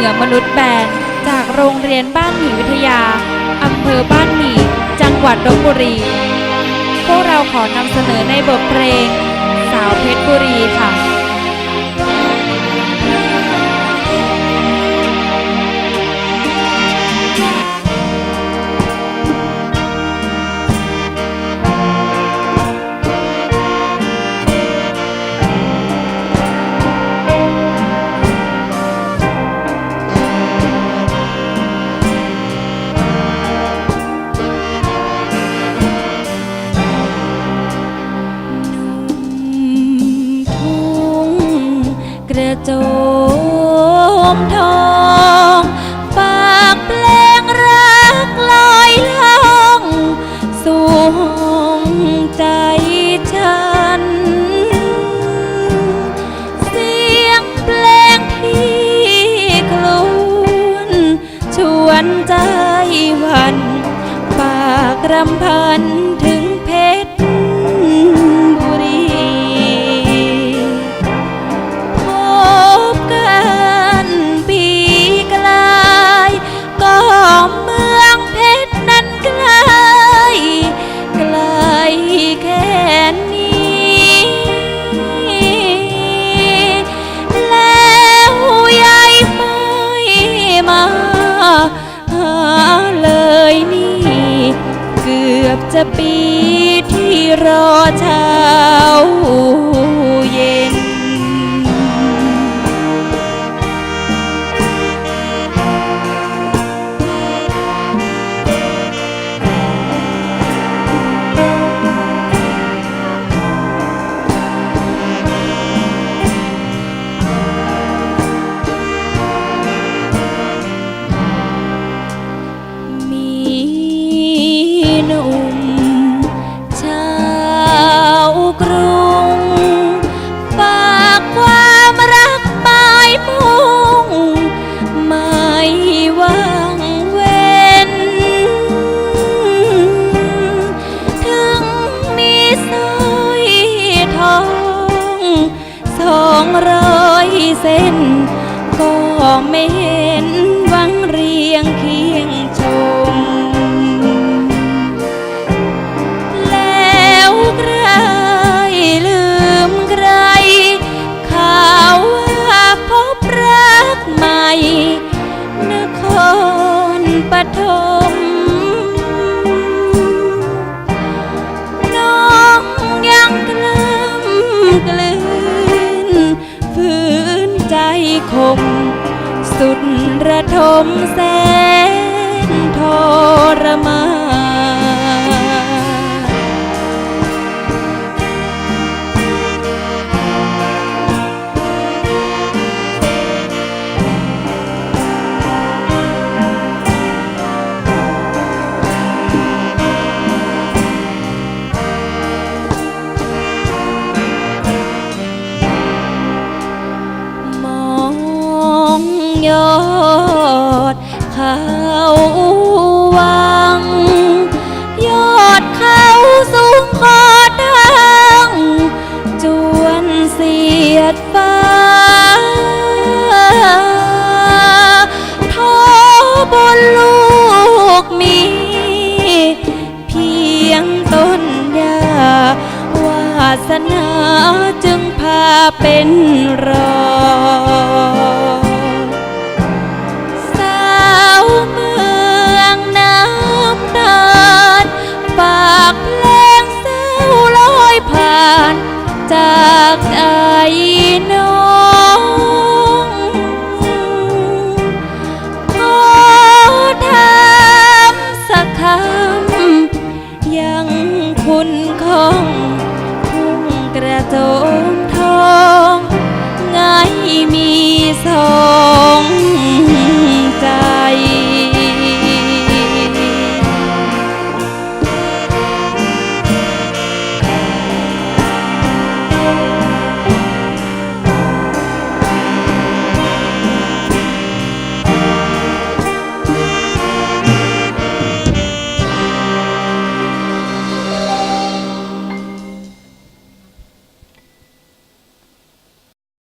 ือมนุษย์แบนจากโรงเรียนบ้านหมีวิทยา อำเภอบ้านหมี จังหวัดลบบุรี พวกเราขอนำเสนอในบทเพลง สาวเพชรบุรีค่ะ รำพัน จะปีที่รอเช้า สองร้อยเส้น ก็ไม่เห็นวังเรียงเคียง ทมแสนทรมานมองย้อด เขาวัง ยอดเขาสูงขอดัง จวนเสียดฟ้าท้อบนลูกมี เพียงต้นยาวาสนาจึงพาเป็นรอง